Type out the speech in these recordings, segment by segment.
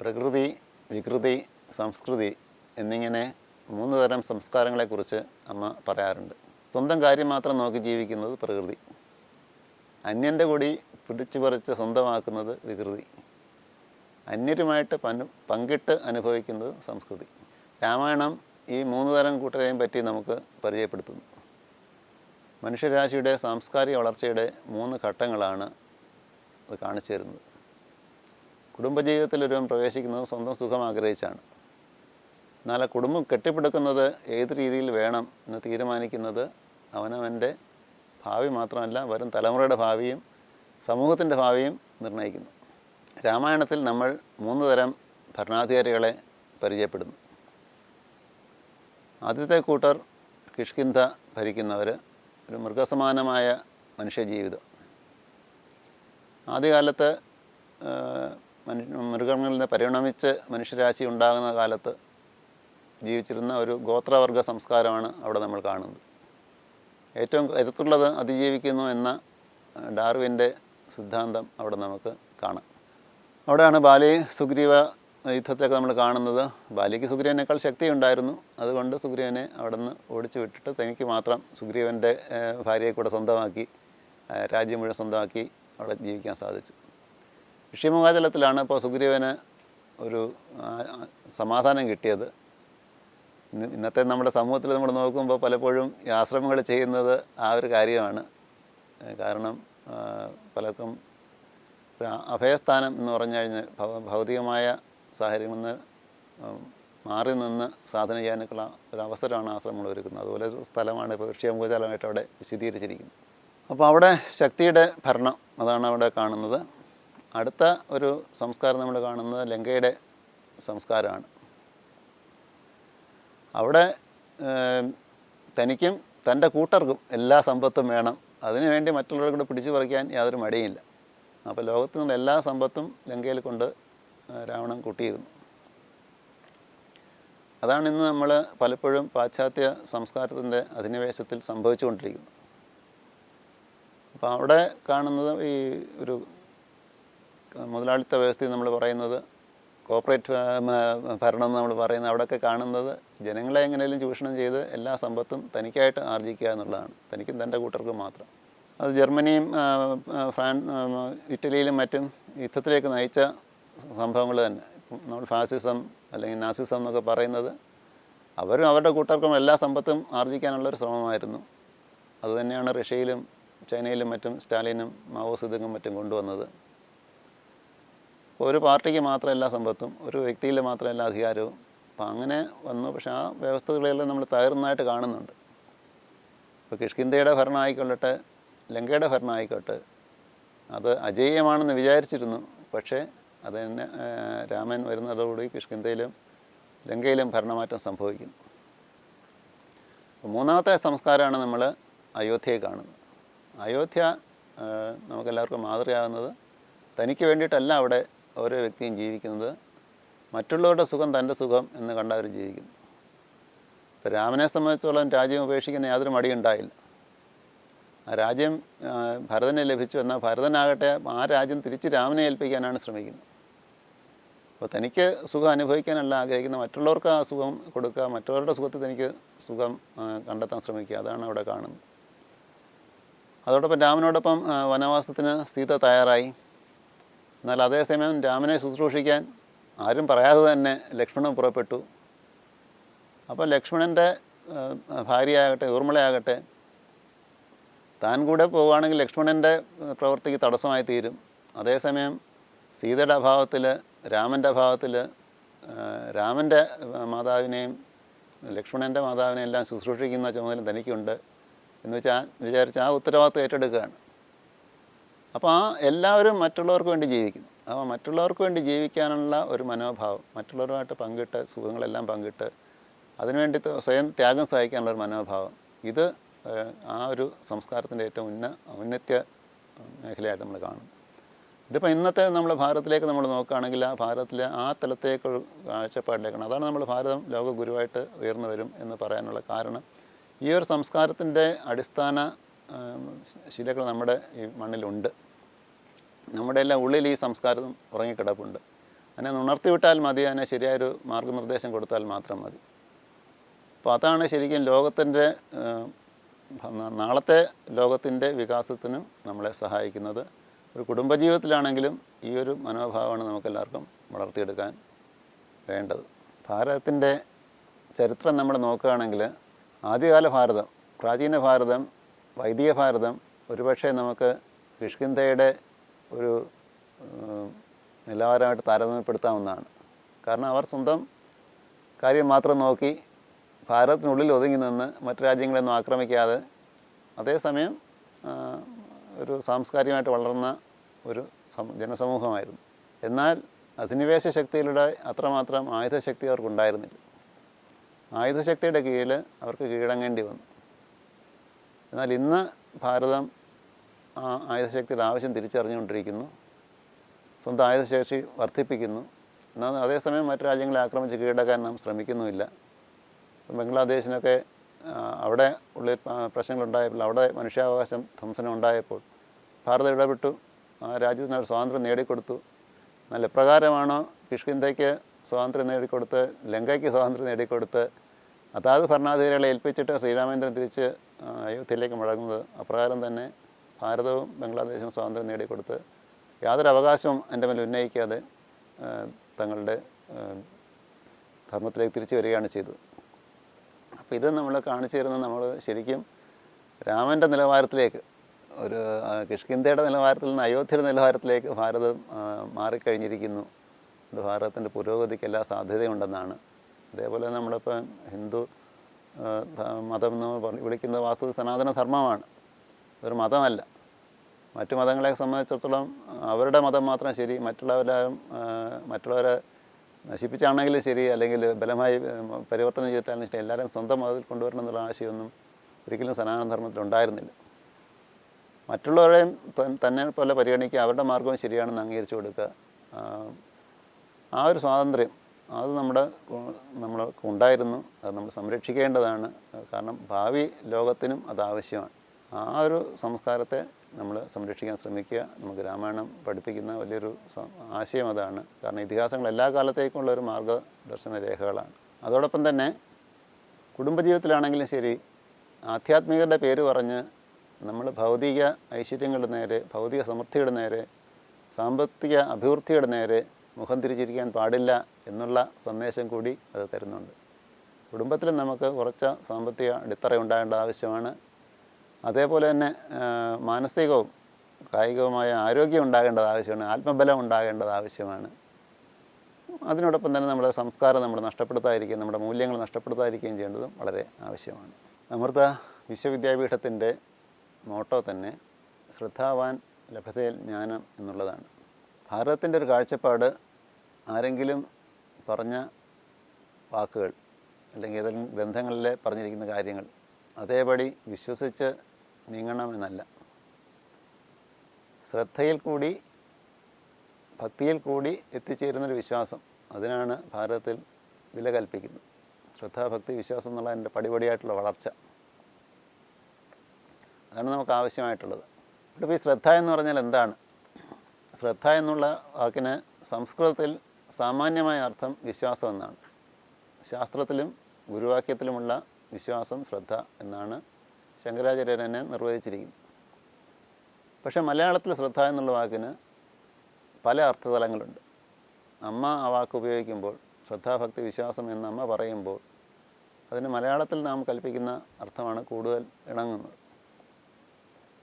പ്രകൃതി വികൃതി സംസ്കൃതി എന്നിങ്ങനെ മൂന്ന് തരം സംസ്കാരങ്ങളെക്കുറിച്ച് അമ്മ പറയാറുണ്ട്. സ്വന്തം കാര്യം മാത്രം നോക്കി ജീവിക്കുന്നത് പ്രകൃതി. അന്യന്റെ കൂടി പിടിച്ചു പറിച്ച് സ്വന്തമാക്കുന്നത് വികൃതി. അന്യരുമായിട്ട് പനു പങ്കിട്ട് അനുഭവിക്കുന്നത് സംസ്കൃതി. രാമായണം ഈ മൂന്ന് തരം കൂട്ടരെയും പറ്റി നമുക്ക് പരിചയപ്പെടുത്തുന്നു. മനുഷ്യരാശിയുടെ സാംസ്കാരിക വളർച്ചയുടെ മൂന്ന് ഘട്ടങ്ങളാണ് അത് കാണിച്ചു തരുന്നത്. കുടുംബജീവിതത്തിൽ ഒരുവൻ പ്രവേശിക്കുന്നത് സ്വന്തം സുഖം ആഗ്രഹിച്ചാണ്. എന്നാൽ ആ കുടുംബം കെട്ടിപ്പടുക്കുന്നത് ഏത് രീതിയിൽ വേണം എന്ന് തീരുമാനിക്കുന്നത് അവനവന്റെ ഭാവി മാത്രമല്ല വരും തലമുറയുടെ ഭാവിയും സമൂഹത്തിന്റെ ഭാവിയും നിർണയിക്കുന്നു. രാമായണത്തിൽ നമ്മൾ മൂന്ന് തരം ഭരണാധികാരികളെ പരിചയപ്പെടുന്നു. ആദ്യത്തെ കൂട്ടർ കിഷ്കിന്ധ ഭരിക്കുന്നവർ ഒരു മൃഗസമാനമായ മനുഷ്യജീവിതം ആദ്യകാലത്ത് മനുഷ്യ മൃഗങ്ങളിൽ നിന്ന് പരിണമിച്ച് മനുഷ്യരാശി ഉണ്ടാകുന്ന കാലത്ത് ജീവിച്ചിരുന്ന ഒരു ഗോത്രവർഗ സംസ്കാരമാണ് അവിടെ നമ്മൾ കാണുന്നത്. ഏറ്റവും കരുത്തുള്ളത് അതിജീവിക്കുന്നു എന്ന ഡാർവിന്റെ സിദ്ധാന്തം അവിടെ നമുക്ക് കാണാം. അവിടെയാണ് ബാലി സുഗ്രീവ യുദ്ധത്തിലൊക്കെ നമ്മൾ കാണുന്നത്. ബാലിക്ക് സുഗ്രീവനേക്കാൾ ശക്തി ഉണ്ടായിരുന്നു. അതുകൊണ്ട് സുഗ്രീവനെ അവിടെ നിന്ന് ഓടിച്ചു വിട്ടിട്ട് തനിക്ക് മാത്രം സുഗ്രീവന്റെ ഭാര്യയെ കൂടെ സ്വന്തമാക്കി രാജ്യം മുഴുവൻ സ്വന്തമാക്കി അവിടെ ജീവിക്കാൻ സാധിച്ചു. ഋഷിമുഖാചലത്തിലാണ് ഇപ്പോൾ സുഗ്രീവന് ഒരു സമാധാനം കിട്ടിയത്. ഇന്നത്തെ നമ്മുടെ സമൂഹത്തിൽ നമ്മൾ നോക്കുമ്പോൾ പലപ്പോഴും ഈ ആശ്രമങ്ങൾ ചെയ്യുന്നത് ആ ഒരു കാര്യമാണ്. കാരണം പലർക്കും അഭയസ്ഥാനം എന്ന് പറഞ്ഞു കഴിഞ്ഞാൽ ഭൗതികമായ സാഹചര്യങ്ങളിൽ നിന്ന് മാറി നിന്ന് സാധന ചെയ്യാനൊക്കെയുള്ള ഒരു അവസരമാണ് ആശ്രമങ്ങൾ ഒരുക്കുന്നത്. അതുപോലെ ഒരു സ്ഥലമാണ് ഇപ്പോൾ ഋഷിയമ്പൂചാലമായിട്ട് അവിടെ വിശദീകരിച്ചിരിക്കുന്നത്. അപ്പോൾ അവിടെ ശക്തിയുടെ ഭരണം അതാണ് അവിടെ കാണുന്നത്. അടുത്ത ഒരു സംസ്കാരം നമ്മൾ കാണുന്നത് ലങ്കയുടെ സംസ്കാരമാണ്. അവിടെ തനിക്കും തന്റെ കൂട്ടർക്കും എല്ലാ സമ്പത്തും വേണം. അതിനുവേണ്ടി മറ്റുള്ളവരെ കൂടെ പിടിച്ചു പറിക്കാൻ യാതൊരു മടിയില്ല അപ്പോൾ ലോകത്തു നിന്നുള്ള എല്ലാ സമ്പത്തും ലങ്കയിൽ കൊണ്ട് രാവണൻ കൂട്ടിയിരുന്നു. അതാണ് ഇന്ന് നമ്മൾ പലപ്പോഴും പാശ്ചാത്യ സംസ്കാരത്തിന്റെ അധിനിവേശത്തിൽ സംഭവിച്ചുകൊണ്ടിരിക്കുന്നത്. അപ്പോൾ അവിടെ കാണുന്നത് ഈ ഒരു മുതലാളിത്ത വ്യവസ്ഥയിൽ നമ്മൾ പറയുന്നത് കോർപ്പറേറ്റ് ഭരണം എന്ന് നമ്മൾ പറയുന്നത് അവിടെയൊക്കെ കാണുന്നത് ജനങ്ങളെ എങ്ങനെയും ചൂഷണം ചെയ്ത് എല്ലാ സമ്പത്തും തനിക്കായിട്ട് ആർജിക്കുക എന്നുള്ളതാണ്. തനിക്കും തന്റെ കൂട്ടർക്കും മാത്രം. അത് ജർമ്മനിയും ഫ്രാൻ ഇറ്റലിയിലും മറ്റും യുദ്ധത്തിലേക്ക് നയിച്ച സംഭവങ്ങൾ തന്നെ. നമ്മൾ ഫാസിസം അല്ലെങ്കിൽ നാസിസം എന്നൊക്കെ പറയുന്നത് അവരും അവരുടെ കൂട്ടർക്കും എല്ലാ സമ്പത്തും ആർജിക്കാനുള്ളൊരു ശ്രമമായിരുന്നു. അതുതന്നെയാണ് റഷ്യയിലും ചൈനയിലും മറ്റും സ്റ്റാലിനും മാവോ മറ്റും കൊണ്ടുവന്നത്. ഒരു പാർട്ടിക്ക് മാത്രം എല്ലാ സമ്പത്തും ഒരു വ്യക്തിയിൽ മാത്രം എല്ലാ അധികാരവും. അപ്പം അങ്ങനെ വന്നു. പക്ഷേ ആ വ്യവസ്ഥകളെല്ലാം നമ്മൾ തകർന്നതായിട്ട് കാണുന്നുണ്ട്. ഇപ്പോൾ കിഷ്കിന്ധയുടെ ഭരണം ആയിക്കൊള്ളട്ടെ ലങ്കയുടെ ഭരണം ആയിക്കോട്ടെ അത് അജേയമാണെന്ന് വിചാരിച്ചിരുന്നു. പക്ഷേ അത് തന്നെ രാമൻ വരുന്നതോടുകൂടി കിഷ്കിന്ധയിലും ലങ്കയിലും ഭരണമാറ്റം സംഭവിക്കുന്നു. മൂന്നാമത്തെ സംസ്കാരമാണ് നമ്മൾ അയോധ്യയെ കാണുന്നത്. അയോധ്യ നമുക്കെല്ലാവർക്കും മാതൃകയാകുന്നത് തനിക്ക് വേണ്ടിയിട്ടല്ല അവിടെ ഓരോ വ്യക്തിയും ജീവിക്കുന്നത് മറ്റുള്ളവരുടെ സുഖം തന്റെ സുഖം എന്ന് കണ്ട് അവർ ജീവിക്കുന്നു ഇപ്പോൾ രാമനെ സംബന്ധിച്ചോളം രാജ്യം ഉപേക്ഷിക്കുന്ന യാതൊരു മടിയുണ്ടായില്ല ആ രാജ്യം ഭരതനെ ലഭിച്ചു എന്നാൽ ഭരതനാകട്ടെ ആ രാജ്യം തിരിച്ച് രാമനെ ഏൽപ്പിക്കാനാണ് ശ്രമിക്കുന്നത്. അപ്പോൾ തനിക്ക് സുഖം അനുഭവിക്കാനല്ല ആഗ്രഹിക്കുന്നത് മറ്റുള്ളവർക്ക് ആ സുഖം കൊടുക്കുക മറ്റുള്ളവരുടെ സുഖത്തിൽ തനിക്ക് സുഖം കണ്ടെത്താൻ ശ്രമിക്കുക അതാണ് അവിടെ കാണുന്നത്. അതോടൊപ്പം രാമനോടൊപ്പം വനവാസത്തിന് സീത തയ്യാറായി. എന്നാൽ അതേസമയം രാമനെ ശുശ്രൂഷിക്കാൻ ആരും പറയാതെ തന്നെ ലക്ഷ്മണൻ പുറപ്പെട്ടു. അപ്പോൾ ലക്ഷ്മണന്റെ ഭാര്യയാകട്ടെ ഊർമിളയാകട്ടെ താൻ കൂടെ പോവുകയാണെങ്കിൽ ലക്ഷ്മണന്റെ പ്രവൃത്തിക്ക് തടസ്സമായി തീരും. അതേസമയം സീതയുടെ അഭാവത്തിൽ രാമന്റെ അഭാവത്തിൽ രാമന്റെ മാതാവിനെയും ലക്ഷ്മണന്റെ മാതാവിനെയും എല്ലാം ശുശ്രൂഷിക്കുന്ന ചുമതല തനിക്കുണ്ട് എന്ന് വെച്ചാൽ വിചാരിച്ച് ആ ഉത്തരവാദിത്വം ഏറ്റെടുക്കുകയാണ്. അപ്പോൾ ആ എല്ലാവരും മറ്റുള്ളവർക്ക് വേണ്ടി ജീവിക്കുന്നു. അപ്പോൾ മറ്റുള്ളവർക്ക് വേണ്ടി ജീവിക്കാനുള്ള ഒരു മനോഭാവം മറ്റുള്ളവരുമായിട്ട് പങ്കിട്ട് സുഖങ്ങളെല്ലാം പങ്കിട്ട് അതിനുവേണ്ടി സ്വയം ത്യാഗം സഹായിക്കാനുള്ള ഒരു മനോഭാവം. ഇത് ആ ഒരു സംസ്കാരത്തിന്റെ ഏറ്റവും ഉന്ന ഔന്നത്യ മേഖലയായിട്ട് നമ്മൾ കാണും. ഇതിപ്പോൾ ഇന്നത്തെ നമ്മൾ ഭാരതത്തിലേക്ക് നമ്മൾ നോക്കുകയാണെങ്കിൽ ആ ഭാരതത്തിലെ ആ തലത്തേക്ക് കാഴ്ചപ്പാടിലേക്കാണ്. അതാണ് നമ്മൾ ഭാരതം ലോക ഗുരുവായിട്ട് ഉയർന്നു വരും എന്ന് പറയാനുള്ള കാരണം. ഈ ഒരു സംസ്കാരത്തിന്റെ അടിസ്ഥാന ശിലകൾ നമ്മുടെ ഈ മണ്ണിലുണ്ട്. നമ്മുടെ എല്ലാം ഉള്ളിൽ ഈ സംസ്കാരം ഉറങ്ങിക്കിടപ്പുണ്ട്. അതിനെ ഉണർത്തി വിട്ടാൽ മതി അതിനെ ശരിയായൊരു മാർഗനിർദ്ദേശം കൊടുത്താൽ മാത്രം മതി. അപ്പോൾ അതാണ് ശരിക്കും ലോകത്തിന്റെ നാളത്തെ ലോകത്തിന്റെ വികാസത്തിനും നമ്മളെ സഹായിക്കുന്നത്. ഒരു കുടുംബജീവിതത്തിലാണെങ്കിലും ഈ ഒരു മനോഭാവമാണ് നമുക്കെല്ലാവർക്കും വളർത്തിയെടുക്കാൻ വേണ്ടത്. ഭാരതത്തിന്റെ ചരിത്രം നമ്മൾ നോക്കുകയാണെങ്കിൽ ആദ്യകാല ഭാരതം പ്രാചീന ഭാരതം വൈദിക ഭാരതം ഒരുപക്ഷെ നമുക്ക് കിഷ്കിന്ധയുടെ ഒരു നിലവാരമായിട്ട് താരതമ്യപ്പെടുത്താവുന്നതാണ്. കാരണം അവർ സ്വന്തം കാര്യം മാത്രം നോക്കി ഭാരതത്തിനുള്ളിൽ ഒതുങ്ങി നിന്ന് മറ്റു രാജ്യങ്ങളെയൊന്നും ആക്രമിക്കാതെ അതേസമയം ഒരു സാംസ്കാരികമായിട്ട് വളർന്ന ഒരു ജനസമൂഹമായിരുന്നു. എന്നാൽ അധിനിവേശ ശക്തിയിലൂടെ അത്രമാത്രം ആയുധശക്തി അവർക്കുണ്ടായിരുന്നില്ല. ആയുധശക്തിയുടെ കീഴിൽ അവർക്ക് കീഴടങ്ങേണ്ടി വന്നു. എന്നാൽ ഇന്ന് ഭാരതം ആ ആയുധശക്തിയുടെ ആവശ്യം തിരിച്ചറിഞ്ഞുകൊണ്ടിരിക്കുന്നു. സ്വന്തം ആയുധശേഷി വർദ്ധിപ്പിക്കുന്നു. എന്നാൽ അതേസമയം മറ്റു രാജ്യങ്ങളെ ആക്രമിച്ച് കീഴടക്കാൻ നാം ശ്രമിക്കുന്നുമില്ല. ബംഗ്ലാദേശിനൊക്കെ അവിടെ ഉള്ള പ്രശ്നങ്ങളുണ്ടായപ്പോൾ അവിടെ മനുഷ്യാവകാശം ധ്വംസനം ഉണ്ടായപ്പോൾ ഭാരതം ഇടപെട്ടു. ആ രാജ്യത്തിന് അവർ സ്വാതന്ത്ര്യം നേടിക്കൊടുത്തു. നല്ല പ്രകാരമാണോ കിഷ്കിന്ധയ്ക്ക് സ്വാതന്ത്ര്യം നേടിക്കൊടുത്ത് ലങ്കയ്ക്ക് സ്വാതന്ത്ര്യം നേടിക്കൊടുത്ത് അതാത് ഭരണാധികാരികളെ ഏൽപ്പിച്ചിട്ട് ശ്രീരാമേന്ദ്രൻ തിരിച്ച് അയോധ്യയിലേക്ക് മടങ്ങുന്നത് അപ്രകാരം തന്നെ ഭാരതവും ബംഗ്ലാദേശും സ്വാതന്ത്ര്യം നേടിക്കൊടുത്ത് യാതൊരു അവകാശവും എന്റെ മേൽ ഉന്നയിക്കാതെ തങ്ങളുടെ ധർമ്മത്തിലേക്ക് തിരിച്ചു വരികയാണ് ചെയ്തത്. അപ്പോൾ ഇത് നമ്മൾ കാണിച്ചു തരുന്നത് നമ്മൾ ശരിക്കും രാമന്റെ നിലവാരത്തിലേക്ക് ഒരു കിഷ്കിന്ധയുടെ നിലവാരത്തിൽ നിന്ന് അയോധ്യയുടെ നിലവാരത്തിലേക്ക് ഭാരതം മാറിക്കഴിഞ്ഞിരിക്കുന്നു. ഇത് ഭാരതത്തിന്റെ പുരോഗതിക്ക് എല്ലാ സാധ്യതയുണ്ടെന്നാണ്. അതേപോലെ നമ്മളിപ്പോൾ ഹിന്ദു മതം എന്ന് വിളിക്കുന്നത് വാസ്തു സനാതന ധർമ്മമാണ് ഒരു മതമല്ല. മറ്റു മതങ്ങളെ സംബന്ധിച്ചിടത്തോളം അവരുടെ മതം മാത്രം ശരി മറ്റുള്ളവരും മറ്റുള്ളവരെ നശിപ്പിച്ചാണെങ്കിലും ശരി അല്ലെങ്കിൽ ബലമായി പരിവർത്തനം ചെയ്തിട്ടാലും ശരി എല്ലാവരും സ്വന്തം മതത്തിൽ കൊണ്ടുവരണം എന്നുള്ള ആശയമൊന്നും ഒരിക്കലും സനാതന ധർമ്മത്തിൽ ഉണ്ടായിരുന്നില്ല. മറ്റുള്ളവരെയും തന്നെ പോലെ പരിഗണിക്കുക അവരുടെ മാർഗവും ശരിയാണെന്ന് അംഗീകരിച്ചു കൊടുക്കുക ആ ഒരു സ്വാതന്ത്ര്യം അത് നമ്മുടെ നമ്മൾ ഉണ്ടായിരുന്നു. അത് നമ്മൾ സംരക്ഷിക്കേണ്ടതാണ്. കാരണം ഭാവി ലോകത്തിനും അത് ആവശ്യമാണ്. ആ ഒരു സംസ്കാരത്തെ നമ്മൾ സംരക്ഷിക്കാൻ ശ്രമിക്കുക. നമുക്ക് രാമായണം പഠിപ്പിക്കുന്ന വലിയൊരു ആശയം അതാണ്. കാരണം ഇതിഹാസങ്ങൾ എല്ലാ കാലത്തേക്കുമുള്ള ഒരു മാർഗദർശന രേഖകളാണ്. അതോടൊപ്പം തന്നെ കുടുംബജീവിതത്തിലാണെങ്കിലും ശരി ആധ്യാത്മികരുടെ പേര് പറഞ്ഞ് നമ്മൾ ഭൗതിക ഐശ്വര്യങ്ങളുടെ നേരെ ഭൗതിക സമൃദ്ധിയുടെ നേരെ സാമ്പത്തിക അഭിവൃദ്ധിയുടെ നേരെ മുഖം തിരിച്ചിരിക്കാൻ പാടില്ല എന്നുള്ള സന്ദേശം കൂടി അത് തരുന്നുണ്ട്. കുടുംബത്തിൽ നമുക്ക് കുറച്ച് സാമ്പത്തിക അടിത്തറ ഉണ്ടാകേണ്ട ആവശ്യമാണ്. അതേപോലെ തന്നെ മാനസികവും കായികവുമായ ആരോഗ്യം ഉണ്ടാകേണ്ടത് ആവശ്യമാണ്. ആത്മബലം ഉണ്ടാകേണ്ടത് ആവശ്യമാണ്. അതിനോടൊപ്പം തന്നെ നമ്മുടെ സംസ്കാരം നമ്മൾ നഷ്ടപ്പെടുത്താതിരിക്കുകയും നമ്മുടെ മൂല്യങ്ങൾ നഷ്ടപ്പെടുത്താതിരിക്കുകയും ചെയ്യേണ്ടതും വളരെ ആവശ്യമാണ്. അമൃത വിശ്വവിദ്യാപീഠത്തിന്റെ മോട്ടോ തന്നെ ശ്രദ്ധാവാൻ ലഭതയിൽ ജ്ഞാനം എന്നുള്ളതാണ്. ഭാരതത്തിന്റെ ഒരു കാഴ്ചപ്പാട് ആരെങ്കിലും പറഞ്ഞ വാക്കുകൾ അല്ലെങ്കിൽ ഏതെങ്കിലും ബന്ധങ്ങളിൽ പറഞ്ഞിരിക്കുന്ന കാര്യങ്ങൾ അതേപടി വിശ്വസിച്ച് നീങ്ങണമെന്നല്ല. ശ്രദ്ധയിൽ കൂടി ഭക്തിയിൽ കൂടി എത്തിച്ചേരുന്നൊരു വിശ്വാസം അതിനാണ് ഭാരതത്തിൽ വില കൽപ്പിക്കുന്നത്. ശ്രദ്ധാഭക്തി വിശ്വാസം എന്നുള്ള എന്റെ പടിപടിയായിട്ടുള്ള വളർച്ച. അതാണ് നമുക്ക് ആവശ്യമായിട്ടുള്ളത്. ഇവിടെ ഈ ശ്രദ്ധ എന്ന് പറഞ്ഞാൽ എന്താണ്? ശ്രദ്ധ എന്നുള്ള വാക്കിന് സംസ്കൃതത്തിൽ സാമാന്യമായ അർത്ഥം വിശ്വാസം എന്നാണ് ശാസ്ത്രത്തിലും ഗുരുവാക്യത്തിലുമുള്ള വിശ്വാസം ശ്രദ്ധ എന്നാണ് ശങ്കരാചാര്യൻ എന്നെ നിർവഹിച്ചിരിക്കുന്നത് പക്ഷേ മലയാളത്തിൽ ശ്രദ്ധ എന്നുള്ള വാക്കിന് പല അർത്ഥതലങ്ങളുണ്ട്. അമ്മ ആ വാക്ക് ഉപയോഗിക്കുമ്പോൾ ശ്രദ്ധാഭക്തി വിശ്വാസം എന്ന് അമ്മ പറയുമ്പോൾ അതിന് മലയാളത്തിൽ നാം കൽപ്പിക്കുന്ന അർത്ഥമാണ് കൂടുതൽ ഇണങ്ങുന്നത്.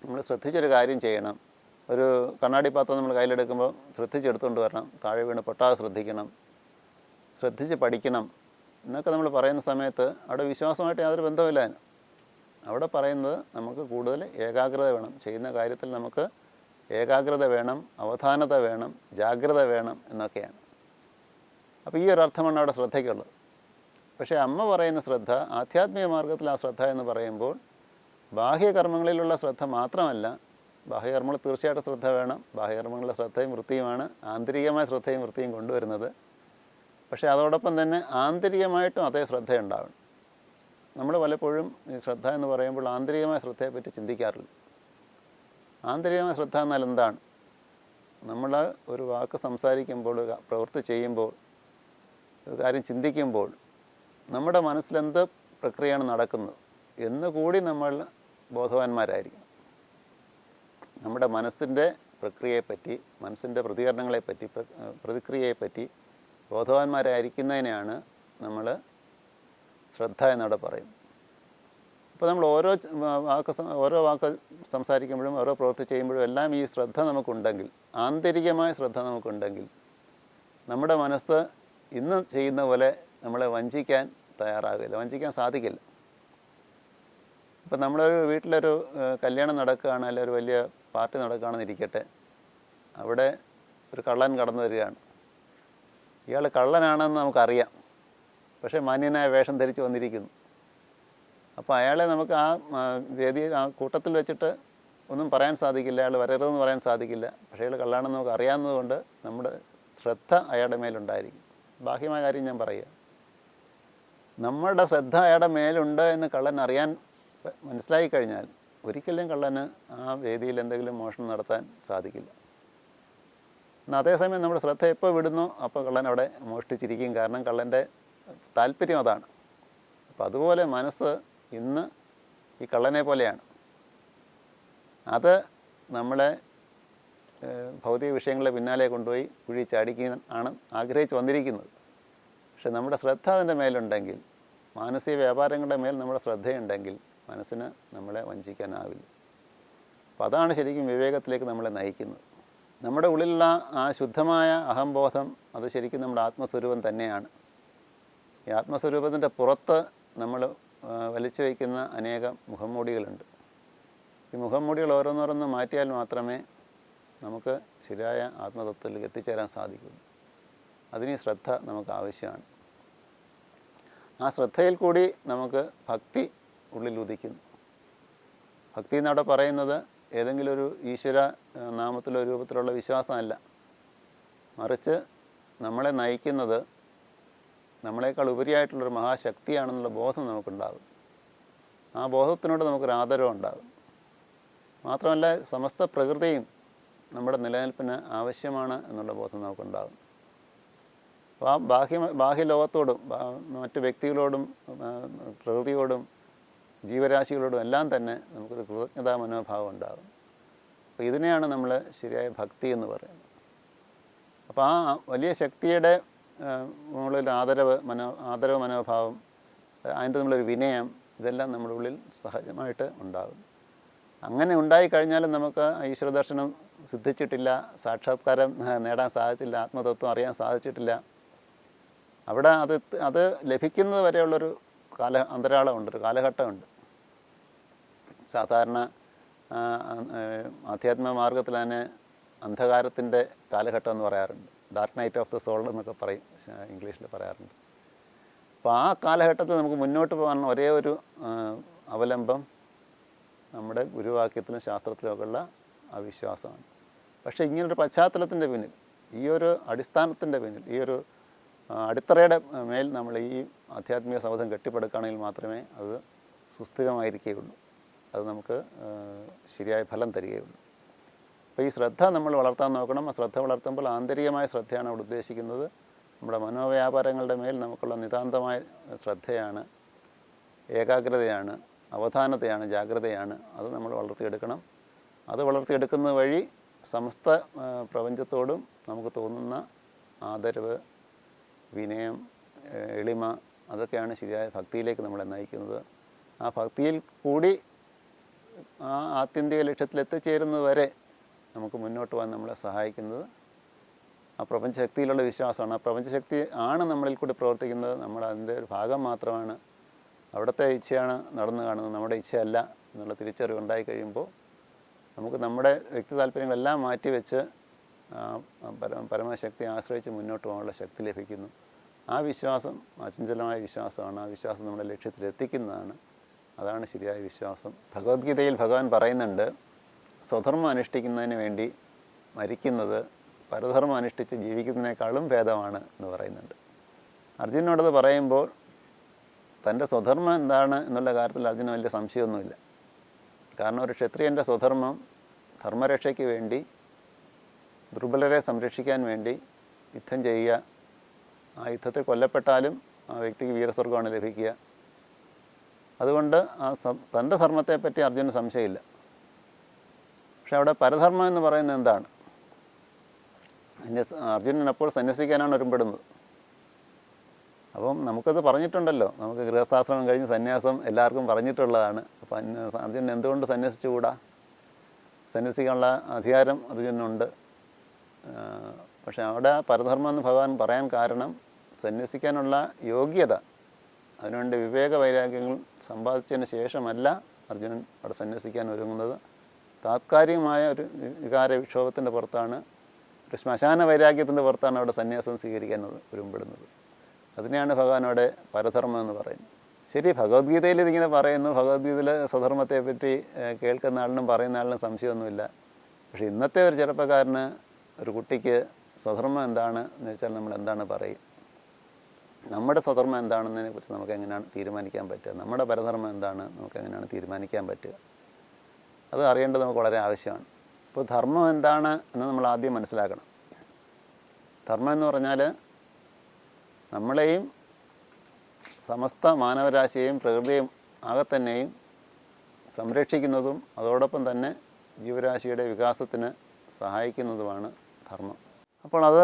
നമ്മൾ ശ്രദ്ധിച്ചൊരു കാര്യം ചെയ്യണം. ഒരു കണ്ണാടി പാത്രം നമ്മൾ കയ്യിലെടുക്കുമ്പോൾ ശ്രദ്ധിച്ചെടുത്തുകൊണ്ട് വരണം. താഴെ വീണ് പൊട്ടാതെ ശ്രദ്ധിക്കണം. ശ്രദ്ധിച്ച് പഠിക്കണം. എന്നൊക്കെ നമ്മൾ പറയുന്ന സമയത്ത് അവിടെ വിശ്വാസമായിട്ട് യാതൊരു ബന്ധവുമില്ല അതിന്. അവിടെ പറയുന്നത് നമുക്ക് കൂടുതൽ ഏകാഗ്രത വേണം. ചെയ്യുന്ന കാര്യത്തിൽ നമുക്ക് ഏകാഗ്രത വേണം അവധാനത വേണം ജാഗ്രത വേണം എന്നൊക്കെയാണ്. അപ്പോൾ ഈ ഒരു അർത്ഥമാണ് അവിടെ ശ്രദ്ധയ്ക്കുള്ളത്. പക്ഷേ അമ്മ പറയുന്ന ശ്രദ്ധ ആധ്യാത്മിക മാർഗത്തിൽ ആ ശ്രദ്ധ എന്ന് പറയുമ്പോൾ ബാഹ്യകർമ്മങ്ങളിലുള്ള ശ്രദ്ധ മാത്രമല്ല ബാഹ്യകർമ്മങ്ങൾ തീർച്ചയായിട്ടും ശ്രദ്ധ വേണം. ബാഹ്യകർമ്മങ്ങളിലെ ശ്രദ്ധയും വൃത്തിയുമാണ്. ആന്തരികമായ ശ്രദ്ധയും വൃത്തിയും കൊണ്ടുവരുന്നത്. പക്ഷേ അതോടൊപ്പം തന്നെ ആന്തരികമായിട്ടും അതേ ശ്രദ്ധയുണ്ടാവണം. നമ്മൾ പലപ്പോഴും ഈ ശ്രദ്ധ എന്ന് പറയുമ്പോൾ ആന്തരികമായ ശ്രദ്ധയെപ്പറ്റി ചിന്തിക്കാറില്ല. ആന്തരികമായ ശ്രദ്ധ എന്നാൽ എന്താണ്? നമ്മൾ ഒരു വാക്ക് സംസാരിക്കുമ്പോൾ പ്രവൃത്തി ചെയ്യുമ്പോൾ ഒരു കാര്യം ചിന്തിക്കുമ്പോൾ നമ്മുടെ മനസ്സിലെന്ത് പ്രക്രിയയാണ് നടക്കുന്നത്? എന്ന് കൂടി നമ്മൾ ബോധവാന്മാരായിരിക്കണം. നമ്മുടെ മനസ്സിന്റെ പ്രക്രിയയെപ്പറ്റി മനസ്സിന്റെ പ്രതികരണങ്ങളെപ്പറ്റി പ്ര- പ്രതിക്രിയയെപ്പറ്റി ബോധവാന്മാരായിരിക്കുന്നതിനെയാണ് നമ്മൾ ശ്രദ്ധ എന്നവിടെ പറയും അപ്പോൾ നമ്മൾ ഓരോ വാക്ക് ഓരോ വാക്ക് സംസാരിക്കുമ്പോഴും ഓരോ പ്രവൃത്തി ചെയ്യുമ്പോഴും എല്ലാം ഈ ശ്രദ്ധ നമുക്കുണ്ടെങ്കിൽ ആന്തരികമായ ശ്രദ്ധ നമുക്കുണ്ടെങ്കിൽ നമ്മുടെ മനസ്സ് ഇന്ന് ചെയ്യുന്ന പോലെ നമ്മളെ വഞ്ചിക്കാൻ തയ്യാറാകില്ല വഞ്ചിക്കാൻ സാധിക്കില്ല. ഇപ്പം നമ്മളൊരു വീട്ടിലൊരു കല്യാണം നടക്കുകയാണ് അല്ലെങ്കിൽ ഒരു വലിയ പാർട്ടി നടക്കുകയാണെന്ന് ഇരിക്കട്ടെ അവിടെ ഒരു കള്ളൻ കടന്നു വരികയാണ്. ഇയാൾ കള്ളനാണെന്ന് നമുക്കറിയാം. പക്ഷേ മാന്യനായ വേഷം ധരിച്ച് വന്നിരിക്കുന്നു. അപ്പോൾ അയാളെ നമുക്ക് ആ വേദിയിൽ ആ കൂട്ടത്തിൽ വെച്ചിട്ട് ഒന്നും പറയാൻ സാധിക്കില്ല. അയാൾ വരരുതെന്ന് പറയാൻ സാധിക്കില്ല. പക്ഷേ അയാൾ കള്ളാണെന്ന് നമുക്ക് അറിയാവുന്നതുകൊണ്ട് നമ്മുടെ ശ്രദ്ധ അയാളുടെ മേലുണ്ടായിരിക്കും. ബാഹ്യമായ കാര്യം ഞാൻ പറയുക. നമ്മളുടെ ശ്രദ്ധ അയാളുടെ മേലുണ്ട് എന്ന് കള്ളൻ അറിയാൻ മനസ്സിലായി കഴിഞ്ഞാൽ ഒരിക്കലും കള്ളന് ആ വേദിയിൽ എന്തെങ്കിലും മോഷണം നടത്താൻ സാധിക്കില്ല. എന്നാൽ അതേസമയം നമ്മുടെ ശ്രദ്ധ എപ്പോൾ വിടുന്നോ അപ്പോൾ കള്ളൻ അവിടെ മോഷ്ടിച്ചിരിക്കും. കാരണം കള്ളന്റെ താല്പര്യം അതാണ്. അപ്പം അതുപോലെ മനസ്സ് ഇന്ന് ഈ കള്ളനെ പോലെയാണ്. അത് നമ്മളെ ഭൗതിക വിഷയങ്ങളെ പിന്നാലെ കൊണ്ടുപോയി കുഴി ചാടിക്കാൻ ആണ് ആഗ്രഹിച്ച് വന്നിരിക്കുന്നത്. പക്ഷെ നമ്മുടെ ശ്രദ്ധ അതിന്റെ മേലുണ്ടെങ്കിൽ മാനസിക വ്യാപാരങ്ങളുടെ മേൽ നമ്മുടെ ശ്രദ്ധയുണ്ടെങ്കിൽ മനസ്സിന് നമ്മളെ വഞ്ചിക്കാനാവില്ല. അപ്പം അതാണ് ശരിക്കും വിവേകത്തിലേക്ക് നമ്മളെ നയിക്കുന്നത്. നമ്മുടെ ഉള്ളിലുള്ള ആ ശുദ്ധമായ അഹംബോധം അത് ശരിക്കും നമ്മുടെ ആത്മസ്വരൂപം തന്നെയാണ്. ഈ ആത്മസ്വരൂപത്തിന്റെ പുറത്ത് നമ്മൾ വലിച്ചു വയ്ക്കുന്ന അനേകം മുഖംമൂടികളുണ്ട്. ഈ മുഖംമൂടികൾ ഓരോന്നോരോന്ന് മാറ്റിയാൽ മാത്രമേ നമുക്ക് ശരിയായ ആത്മതത്വത്തിലേക്ക് എത്തിച്ചേരാൻ സാധിക്കുള്ളൂ അതിന് ശ്രദ്ധ നമുക്ക് ആവശ്യമാണ്. ആ ശ്രദ്ധയിൽ കൂടി നമുക്ക് ഭക്തി ഉള്ളിൽ ഉദിക്കുന്നു. ഭക്തി എന്നവിടെ പറയുന്നത് ഏതെങ്കിലും ഒരു ഈശ്വര നാമത്തിലോ രൂപത്തിലുള്ള വിശ്വാസമല്ല. മറിച്ച് നമ്മളെ നയിക്കുന്നത് നമ്മളെക്കാൾ ഉപരിയായിട്ടുള്ളൊരു മഹാശക്തിയാണെന്നുള്ള ബോധം നമുക്കുണ്ടാകും. ആ ബോധത്തിനോട് നമുക്കൊരു ആദരവ് ഉണ്ടാകും. മാത്രമല്ല സമസ്ത പ്രകൃതിയും നമ്മുടെ നിലനിൽപ്പിന് ആവശ്യമാണ് എന്നുള്ള ബോധം നമുക്കുണ്ടാകും. അപ്പോൾ ആ ബാഹ്യ ബാഹ്യ ലോകത്തോടും മറ്റു മറ്റ് വ്യക്തികളോടും പ്രകൃതിയോടും ജീവരാശികളോടും എല്ലാം തന്നെ നമുക്കൊരു കൃതജ്ഞതാ മനോഭാവം ഉണ്ടാകും. അപ്പോൾ ഇതിനെയാണ് നമ്മൾ ശരിയായ ഭക്തി എന്ന് പറയുന്നത്. അപ്പോൾ ആ വലിയ ശക്തിയുടെ ആ, മുകളിൽ ആദരവ് മനോ ആദരവ് മനോഭാവം അതിന്റെ നമ്മളൊരു വിനയം ഇതെല്ലാം നമ്മുടെ ഉള്ളിൽ സഹജമായിട്ട് ഉണ്ടാകും. അങ്ങനെ ഉണ്ടായിക്കഴിഞ്ഞാലും നമുക്ക് ഈശ്വരദർശനം സിദ്ധിച്ചിട്ടില്ല സാക്ഷാത്കാരം നേടാൻ സാധിച്ചില്ല ആത്മതത്വം അറിയാൻ സാധിച്ചിട്ടില്ല. അവിടെ അത് അത് ലഭിക്കുന്നത് വരെയുള്ളൊരു കാല അന്തരാളമുണ്ട് ഒരു കാലഘട്ടമുണ്ട്. സാധാരണ ആധ്യാത്മ മാർഗത്തിൽ തന്നെ അന്ധകാരത്തിന്റെ കാലഘട്ടം എന്ന് പറയാറുണ്ട്. Dark night of the soul എന്നൊക്കെ പറയും ഇംഗ്ലീഷിൽ പറയാറുണ്ട്. അപ്പോൾ ആ കാലഘട്ടത്തിൽ നമുക്ക് മുന്നോട്ട് പോകാൻ ഒരേ ഒരു അവലംബം നമ്മുടെ ഗുരുവാക്യത്തിലും ശാസ്ത്രത്തിലുമൊക്കെയുള്ള അവിശ്വാസമാണ്. പക്ഷേ ഇങ്ങനൊരു പശ്ചാത്തലത്തിന്റെ പിന്നിൽ ഈ ഒരു അടിസ്ഥാനത്തിന്റെ പിന്നിൽ ഈ ഒരു അടിത്തറയുടെ മേൽ നമ്മൾ ഈ ആധ്യാത്മിക സൗധം കെട്ടിപ്പടുക്കുകയാണെങ്കിൽ മാത്രമേ അത് സുസ്ഥിരമായിരിക്കുകയുള്ളൂ. അത് നമുക്ക് ശരിയായ ഫലം തരികയുള്ളൂ. അപ്പോൾ ഈ ശ്രദ്ധ നമ്മൾ വളർത്താൻ നോക്കണം. ആ ശ്രദ്ധ വളർത്തുമ്പോൾ ആന്തരികമായ ശ്രദ്ധയാണ് അവിടെ ഉദ്ദേശിക്കുന്നത്. നമ്മുടെ മനോവ്യാപാരങ്ങളുടെ മേൽ നമുക്കുള്ള നിതാന്തമായ ശ്രദ്ധയാണ് ഏകാഗ്രതയാണ് അവധാനതയാണ് ജാഗ്രതയാണ്. അത് നമ്മൾ വളർത്തിയെടുക്കണം. അത് വളർത്തിയെടുക്കുന്ന വഴി സമസ്ത പ്രപഞ്ചത്തോടും നമുക്ക് തോന്നുന്ന ആദരവ് വിനയം എളിമ അതൊക്കെയാണ് ശരിയായ ഭക്തിയിലേക്ക് നമ്മളെ നയിക്കുന്നത്. ആ ഭക്തിയിൽ കൂടി ആ ആത്യന്തിക ലക്ഷ്യത്തിൽ എത്തിച്ചേരുന്നത് വരെ നമുക്ക് മുന്നോട്ട് പോകാൻ നമ്മളെ സഹായിക്കുന്നത്. ആ പ്രപഞ്ചശക്തിയിലുള്ള വിശ്വാസമാണ്. ആ പ്രപഞ്ചശക്തി ആണ് നമ്മളിൽ കൂടി പ്രവർത്തിക്കുന്നത്. നമ്മൾ അതിന്റെ ഒരു ഭാഗം മാത്രമാണ്. അവിടുത്തെ ഇച്ഛയാണ് നടന്നു കാണുന്നത്. നമ്മുടെ ഇച്ഛയല്ല എന്നുള്ള തിരിച്ചറിവ് ഉണ്ടായി കഴിയുമ്പോൾ നമുക്ക് നമ്മുടെ വ്യക്തി താല്പര്യങ്ങളെല്ലാം മാറ്റിവെച്ച് ആ പരമശക്തി ആശ്രയിച്ച് മുന്നോട്ട് പോകാനുള്ള ശക്തി ലഭിക്കുന്നു. ആ വിശ്വാസം അചഞ്ചലമായ വിശ്വാസമാണ്. ആ വിശ്വാസം നമ്മുടെ ലക്ഷ്യത്തിൽ എത്തിക്കുന്നതാണ്. അതാണ് ശരിയായ വിശ്വാസം. ഭഗവത്ഗീതയിൽ ഭഗവാൻ പറയുന്നുണ്ട് സ്വധർമ്മം അനുഷ്ഠിക്കുന്നതിന് വേണ്ടി മരിക്കുന്നത് പരധർമ്മം അനുഷ്ഠിച്ച് ജീവിക്കുന്നതിനേക്കാളും ഭേദമാണ് എന്ന് പറയുന്നുണ്ട്. അർജുനോടത് പറയുമ്പോൾ തന്റെ സ്വധർമ്മം എന്താണ് എന്നുള്ള കാര്യത്തിൽ അർജുന വലിയ സംശയമൊന്നുമില്ല. കാരണം ഒരു ക്ഷത്രിയന്റെ സ്വധർമ്മം ധർമ്മരക്ഷയ്ക്ക് വേണ്ടി ദുർബലരെ സംരക്ഷിക്കാൻ വേണ്ടി യുദ്ധം ചെയ്യുക. ആ യുദ്ധത്തിൽ കൊല്ലപ്പെട്ടാലും ആ വ്യക്തിക്ക് വീരസ്വർഗമാണ് ലഭിക്കുക. അതുകൊണ്ട് ആ തന്റെ ധർമ്മത്തെപ്പറ്റി അർജുന് സംശയമില്ല. പക്ഷെ അവിടെ പരധർമ്മം എന്ന് പറയുന്നത് എന്താണ്? അർജുനൻ അപ്പോൾ സന്യസിക്കാനാണ് ഒരുമ്പെടുന്നത്. അപ്പം നമുക്കത് പറഞ്ഞിട്ടുണ്ടല്ലോ. നമുക്ക് ഗൃഹസ്ഥാശ്രമം കഴിഞ്ഞ് സന്യാസം എല്ലാവർക്കും പറഞ്ഞിട്ടുള്ളതാണ്. അപ്പം അർജുനൻ എന്തുകൊണ്ട് സന്യസിച്ചുകൂടാ? സന്യസിക്കാനുള്ള അധികാരം അർജുനുണ്ട് പക്ഷെ അവിടെ പരധർമ്മം എന്ന് ഭഗവാൻ പറയാൻ കാരണം സന്യസിക്കാനുള്ള യോഗ്യത അതിനുവേണ്ടി വിവേക വൈരാഗ്യങ്ങൾ സമ്പാദിച്ചതിന് ശേഷമല്ല അർജുനൻ അവിടെ സന്യസിക്കാൻ ഒരുങ്ങുന്നത്. താത്കാലികമായ ഒരു വികാര വിക്ഷോഭത്തിന്റെ പുറത്താണ് ഒരു ശ്മശാന വൈരാഗ്യത്തിന്റെ പുറത്താണ് അവിടെ സന്യാസം സ്വീകരിക്കാൻ ഒരുമ്പെടുന്നത്. അതിനെയാണ് ഭഗവാൻ അവിടെ പരധർമ്മം എന്ന് പറയുന്നത്. ശരി ഭഗവത്ഗീതയിൽ ഇതിങ്ങനെ പറയുന്നു ഭഗവത്ഗീതയിൽ സ്വധർമ്മത്തെപ്പറ്റി കേൾക്കുന്ന ആളിനും പറയുന്ന ആളിനും സംശയമൊന്നുമില്ല. പക്ഷേ ഇന്നത്തെ ഒരു ചെറുപ്പക്കാരന് ഒരു കുട്ടിക്ക് സ്വധർമ്മം എന്താണ് എന്ന് വെച്ചാൽ നമ്മൾ എന്താണ് പറയും? നമ്മുടെ സ്വധർമ്മം എന്താണെന്നതിനെ കുറിച്ച് നമുക്ക് എങ്ങനെയാണ് തീരുമാനിക്കാൻ പറ്റുക? നമ്മുടെ പരധർമ്മം എന്താണ് നമുക്ക് എങ്ങനെയാണ് തീരുമാനിക്കാൻ പറ്റുക? അത് അറിയേണ്ടത് നമുക്ക് വളരെ ആവശ്യമാണ്. ഇപ്പോൾ ധർമ്മം എന്താണ് എന്ന് നമ്മൾ ആദ്യം മനസ്സിലാക്കണം. ധർമ്മം എന്ന് പറഞ്ഞാൽ നമ്മളെയും സമസ്ത മാനവരാശിയെയും പ്രകൃതിയും ആകെ തന്നെയും സംരക്ഷിക്കുന്നതും അതോടൊപ്പം തന്നെ ജീവരാശിയുടെ വികാസത്തിന് സഹായിക്കുന്നതുമാണ് ധർമ്മം. അപ്പോൾ അത്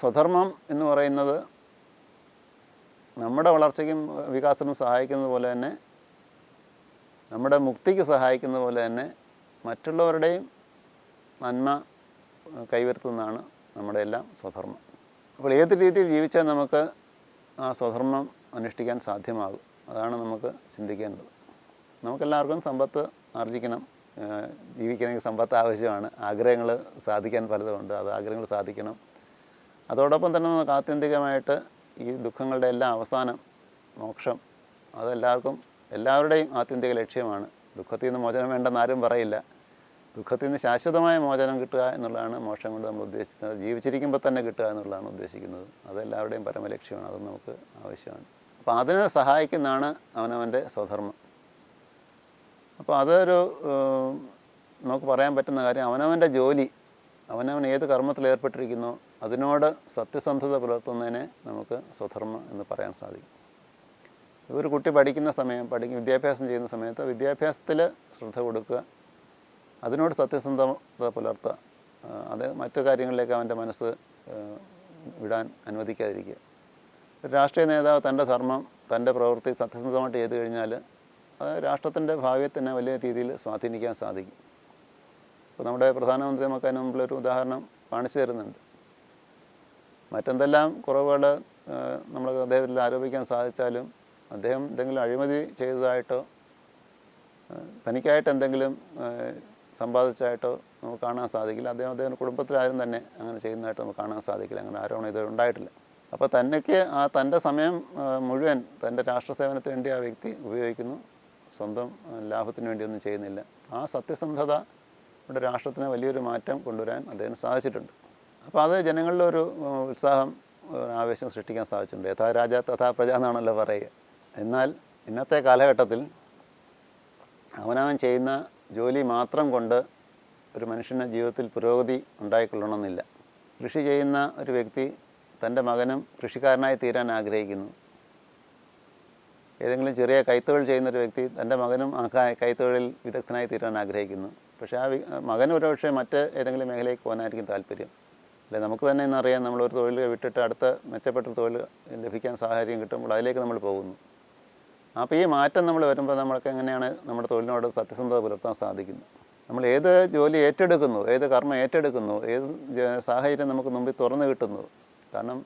സ്വധർമ്മം എന്ന് പറയുന്നത് നമ്മുടെ വളർച്ചയ്ക്കും വികാസത്തിനും സഹായിക്കുന്നത് പോലെ തന്നെ നമ്മുടെ മുക്തിക്ക് സഹായിക്കുന്നത് പോലെ തന്നെ മറ്റുള്ളവരുടെയും നന്മ കൈവരുത്തുന്നതാണ് നമ്മുടെ എല്ലാം സ്വധർമ്മം. അപ്പോൾ ഏത് രീതിയിൽ ജീവിച്ചാൽ നമുക്ക് ആ സ്വധർമ്മം അനുഷ്ഠിക്കാൻ സാധ്യമാകും? അതാണ് നമുക്ക് ചിന്തിക്കേണ്ടത്. നമുക്കെല്ലാവർക്കും സമ്പത്ത് ആർജിക്കണം. ജീവിക്കണമെങ്കിൽ സമ്പത്ത് ആവശ്യമാണ്. ആഗ്രഹങ്ങൾ സാധിക്കാൻ പലതുമുണ്ട്. അത് ആഗ്രഹങ്ങൾ സാധിക്കണം. അതോടൊപ്പം തന്നെ നമുക്ക് ആത്യന്തികമായിട്ട് ഈ ദുഃഖങ്ങളുടെ എല്ലാം അവസാനം മോക്ഷം അതെല്ലാവർക്കും എല്ലാവരുടെയും ആത്യന്തിക ലക്ഷ്യമാണ്. ദുഃഖത്തിൽ നിന്ന് മോചനം വേണ്ടെന്ന് ആരും പറയില്ല. ദുഃഖത്തിൽ നിന്ന് ശാശ്വതമായ മോചനം കിട്ടുക എന്നുള്ളതാണ് മോക്ഷം കൊണ്ട് നമ്മൾ ഉദ്ദേശിക്കുന്നത് ജീവിച്ചിരിക്കുമ്പോൾ തന്നെ കിട്ടുക എന്നുള്ളതാണ് ഉദ്ദേശിക്കുന്നത്. അതെല്ലാവരുടെയും പരമലക്ഷ്യമാണ്. അത് നമുക്ക് ആവശ്യമാണ്. അപ്പോൾ അതിനെ സഹായിക്കുന്നതാണ് അവനവന്റെ സ്വധർമ്മം. അപ്പോൾ അതൊരു നമുക്ക് പറയാൻ പറ്റുന്ന കാര്യം അവനവന്റെ ജോലി അവനവൻ ഏത് കർമ്മത്തിൽ ഏർപ്പെട്ടിരിക്കുന്നു അതിനോട് സത്യസന്ധത പുലർത്തുന്നതിനെ നമുക്ക് സ്വധർമ്മം എന്ന് പറയാൻ സാധിക്കും. ഒരു കുട്ടി പഠിക്കുന്ന സമയം പഠിക്കും വിദ്യാഭ്യാസം ചെയ്യുന്ന സമയത്ത് വിദ്യാഭ്യാസത്തിൽ ശ്രദ്ധ കൊടുക്കുക അതിനോട് സത്യസന്ധത പുലർത്തുക അത് മറ്റു കാര്യങ്ങളിലേക്ക് അവന്റെ മനസ്സ് വിടാൻ അനുവദിക്കാതിരിക്കുക. ഒരു രാഷ്ട്രീയ നേതാവ് തന്റെ ധർമ്മം തന്റെ പ്രവൃത്തി സത്യസന്ധമായിട്ട് ചെയ്തു കഴിഞ്ഞാൽ അത് രാഷ്ട്രത്തിന്റെ ഭാവിയെ തന്നെ വലിയ രീതിയിൽ സ്വാധീനിക്കാൻ സാധിക്കും. ഇപ്പോൾ നമ്മുടെ പ്രധാനമന്ത്രി നമുക്ക് അതിന് മുമ്പിലൊരു ഉദാഹരണം കാണിച്ചു തരുന്നുണ്ട്. മറ്റെന്തെല്ലാം കുറവുകൾ നമ്മൾ അദ്ദേഹത്തിൽ ആരോപിക്കാൻ സാധിച്ചാലും അദ്ദേഹം എന്തെങ്കിലും അഴിമതി ചെയ്തതായിട്ടോ തനിക്കായിട്ട് എന്തെങ്കിലും സമ്പാദിച്ചായിട്ടോ നമുക്ക് കാണാൻ സാധിക്കില്ല. അദ്ദേഹം അദ്ദേഹത്തിന്റെ കുടുംബത്തിലാരും തന്നെ അങ്ങനെ ചെയ്യുന്നതായിട്ട് നമുക്ക് കാണാൻ സാധിക്കില്ല. അങ്ങനെ ആരോപണം ഇത് ഉണ്ടായിട്ടില്ല. അപ്പോൾ തന്നെക്ക് ആ തന്റെ സമയം മുഴുവൻ തന്റെ രാഷ്ട്ര സേവനത്തിന് വേണ്ടി ആ വ്യക്തി ഉപയോഗിക്കുന്നു. സ്വന്തം ലാഭത്തിന് വേണ്ടിയൊന്നും ചെയ്യുന്നില്ല. ആ സത്യസന്ധത നമ്മുടെ രാഷ്ട്രത്തിന് വലിയൊരു മാറ്റം കൊണ്ടുവരാൻ അദ്ദേഹം സാധിച്ചിട്ടുണ്ട്. അപ്പോൾ അത് ജനങ്ങളിലൊരു ഉത്സാഹം ആവേശം സൃഷ്ടിക്കാൻ സാധിച്ചിട്ടുണ്ട്. യഥാ രാജ തഥാ പ്രജ എന്നാണല്ലോ പറയുക. എന്നാൽ ഇന്നത്തെ കാലഘട്ടത്തിൽ അവനവൻ ചെയ്യുന്ന ജോലി മാത്രം കൊണ്ട് ഒരു മനുഷ്യന്റെ ജീവിതത്തിൽ പുരോഗതി ഉണ്ടായിക്കൊള്ളണമെന്നില്ല. കൃഷി ചെയ്യുന്ന ഒരു വ്യക്തി തന്റെ മകനും കൃഷിക്കാരനായി തീരാൻ ആഗ്രഹിക്കുന്നു. ഏതെങ്കിലും ചെറിയ കൈത്തൊഴിൽ ചെയ്യുന്ന ഒരു വ്യക്തി തന്റെ മകനും ആ കൈത്തൊഴിൽ വിദഗ്ധനായി തീരാൻ ആഗ്രഹിക്കുന്നു. പക്ഷേ ആ മകൻ ഒരുപക്ഷെ മറ്റ് ഏതെങ്കിലും മേഖലയിൽ പോകാനായിരിക്കും താല്പര്യം. അല്ലെ നമുക്ക് തന്നെ ഇന്നറിയാം നമ്മൾ ഒരു തൊഴിൽ വിട്ടിട്ട് അടുത്ത മെച്ചപ്പെട്ട തൊഴിൽ ലഭിക്കാൻ സാഹചര്യം കിട്ടുമ്പോൾ അതിലേക്ക് നമ്മൾ പോകുന്നു. അപ്പോൾ ഈ മാറ്റം നമ്മൾ വരുമ്പോൾ നമ്മൾക്ക് എങ്ങനെയാണ് നമ്മുടെ തൊഴിലിനോട് സത്യസന്ധത പുലർത്താൻ സാധിക്കുന്നത്? നമ്മൾ ഏത് ജോലി ഏറ്റെടുക്കുന്നു ഏത് കർമ്മം ഏറ്റെടുക്കുന്നു ഏത് സാഹചര്യം നമുക്ക് മുമ്പിൽ തുറന്നു കിട്ടുന്നു? കാരണം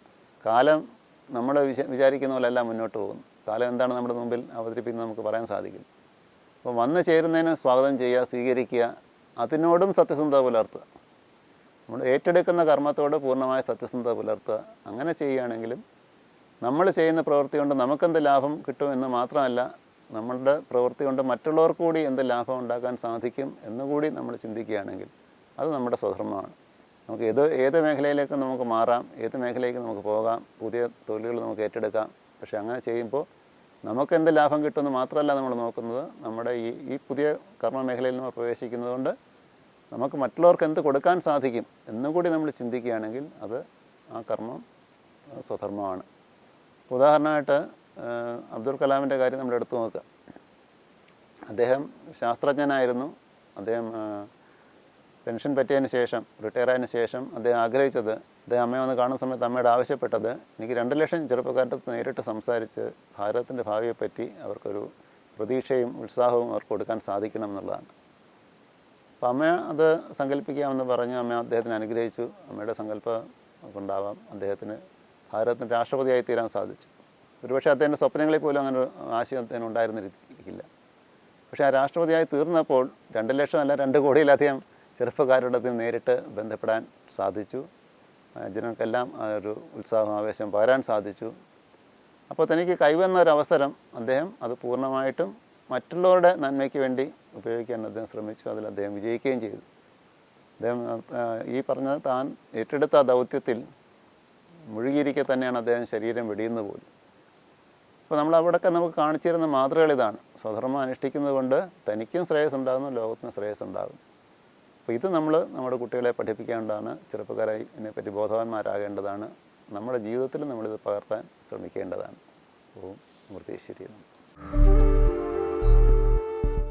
കാലം നമ്മൾ വിചാ വിചാരിക്കുന്ന പോലെയല്ല മുന്നോട്ട് പോകുന്നു കാലം എന്താണ് നമ്മുടെ മുമ്പിൽ അവതരിപ്പിക്കുന്നത് നമുക്ക് പറയാൻ സാധിക്കും. അപ്പോൾ വന്നു ചേരുന്നതിന് സ്വാഗതം ചെയ്യുക സ്വീകരിക്കുക അതിനോടും സത്യസന്ധത പുലർത്തുക. നമ്മൾ ഏറ്റെടുക്കുന്ന കർമ്മത്തോട് പൂർണമായ സത്യസന്ധത പുലർത്തുക. അങ്ങനെ ചെയ്യുകയാണെങ്കിലും നമ്മൾ ചെയ്യുന്ന പ്രവൃത്തി കൊണ്ട് നമുക്കെന്ത് ലാഭം കിട്ടും എന്ന് മാത്രമല്ല നമ്മളുടെ പ്രവൃത്തി കൊണ്ട് മറ്റുള്ളവർക്ക് കൂടി എന്ത് ലാഭം ഉണ്ടാക്കാൻ സാധിക്കും എന്നുകൂടി നമ്മൾ ചിന്തിക്കുകയാണെങ്കിൽ അത് നമ്മുടെ സ്വധർമ്മമാണ്. നമുക്ക് ഏത് ഏത് മേഖലയിലേക്ക് നമുക്ക് മാറാം ഏത് മേഖലയിലേക്ക് നമുക്ക് പോകാം പുതിയ തൊഴിലുകൾ നമുക്ക് ഏറ്റെടുക്കാം. പക്ഷേ അങ്ങനെ ചെയ്യുമ്പോൾ നമുക്ക് എന്ത് ലാഭം കിട്ടുമെന്ന് മാത്രമല്ല നമ്മൾ നോക്കുന്നത് നമ്മുടെ ഈ ഈ പുതിയ കർമ്മ മേഖലയിൽ നമ്മൾ പ്രവേശിക്കുന്നതുകൊണ്ട് നമുക്ക് മറ്റുള്ളവർക്ക് എന്ത് കൊടുക്കാൻ സാധിക്കും എന്നും കൂടി നമ്മൾ ചിന്തിക്കുകയാണെങ്കിൽ അത് ആ കർമ്മം സ്വധർമ്മമാണ്. ഉദാഹരണമായിട്ട് അബ്ദുൽ കലാമിന്റെ കാര്യം നമ്മൾ എടുത്തു നോക്കുക. അദ്ദേഹം ശാസ്ത്രജ്ഞനായിരുന്നു. അദ്ദേഹം പെൻഷൻ പറ്റിയതിന് ശേഷം റിട്ടയർ ആയതിനു ശേഷം അദ്ദേഹം ആഗ്രഹിച്ചത് അദ്ദേഹം അമ്മയെ വന്ന് കാണുന്ന സമയത്ത് അമ്മയോട് ആവശ്യപ്പെട്ടത് എനിക്ക് രണ്ട് ലക്ഷം ചെറുപ്പക്കാരുടെ നേരിട്ട് സംസാരിച്ച് ഭാരതത്തിന്റെ ഭാവിയെപ്പറ്റി അവർക്കൊരു പ്രതീക്ഷയും ഉത്സാഹവും അവർക്ക് കൊടുക്കാൻ സാധിക്കണം എന്നുള്ളതാണ്. അപ്പോൾ അമ്മ അത് സങ്കല്പിക്കാമെന്ന് പറഞ്ഞു അമ്മ അദ്ദേഹത്തിന് അനുഗ്രഹിച്ചു. അമ്മയുടെ സങ്കല്പം കൊണ്ടാവാം അദ്ദേഹത്തിന് ഭാരതത്തിന്റെ രാഷ്ട്രപതിയായി തീരാൻ സാധിച്ചു. ഒരുപക്ഷെ അദ്ദേഹത്തിന്റെ സ്വപ്നങ്ങളിൽ പോലും അങ്ങനെ ഒരു ആശയം അദ്ദേഹം ഉണ്ടായിരുന്നിരിക്കില്ല പക്ഷേ ആ രാഷ്ട്രപതിയായി തീർന്നപ്പോൾ രണ്ട് ലക്ഷം അല്ല രണ്ട് കോടിയിലധികം ചെറുപ്പക്കാരുടെ നേരിട്ട് ബന്ധപ്പെടാൻ സാധിച്ചു. ജനങ്ങൾക്കെല്ലാം ഒരു ഉത്സാഹം ആവേശം പകരാൻ സാധിച്ചു. അപ്പോൾ തനിക്ക് കൈവന്ന ഒരു അവസരം അദ്ദേഹം അത് പൂർണമായിട്ടും മറ്റുള്ളവരുടെ നന്മയ്ക്ക് വേണ്ടി ഉപയോഗിക്കാൻ അദ്ദേഹം ശ്രമിച്ചു. അതിൽ അദ്ദേഹം വിജയിക്കുകയും ചെയ്തു. അദ്ദേഹം ഈ പറഞ്ഞ താൻ ഏറ്റെടുത്ത ദൗത്യത്തിൽ മുഴുകിയിരിക്കെ തന്നെയാണ് അദ്ദേഹം ശരീരം വെടിയുന്നത് പോലും. അപ്പോൾ നമ്മൾ അവിടെയൊക്കെ നമുക്ക് കാണിച്ചിരുന്ന മാതൃകൾ ഇതാണ്. സ്വധർമ്മം അനുഷ്ഠിക്കുന്നത് കൊണ്ട് തനിക്കും ശ്രേയസ് ഉണ്ടാകുന്നു ലോകത്തിനും ശ്രേയസ് ഉണ്ടാകും അപ്പോൾ ഇത് നമ്മൾ നമ്മുടെ കുട്ടികളെ പഠിപ്പിക്കേണ്ടതാണ് ചെറുപ്പക്കാരായി ഇതിനെപ്പറ്റി ബോധവാന്മാരാകേണ്ടതാണ്. നമ്മുടെ ജീവിതത്തിൽ നമ്മളിത് പകർത്താൻ ശ്രമിക്കേണ്ടതാണ്. ഓ നമഃ.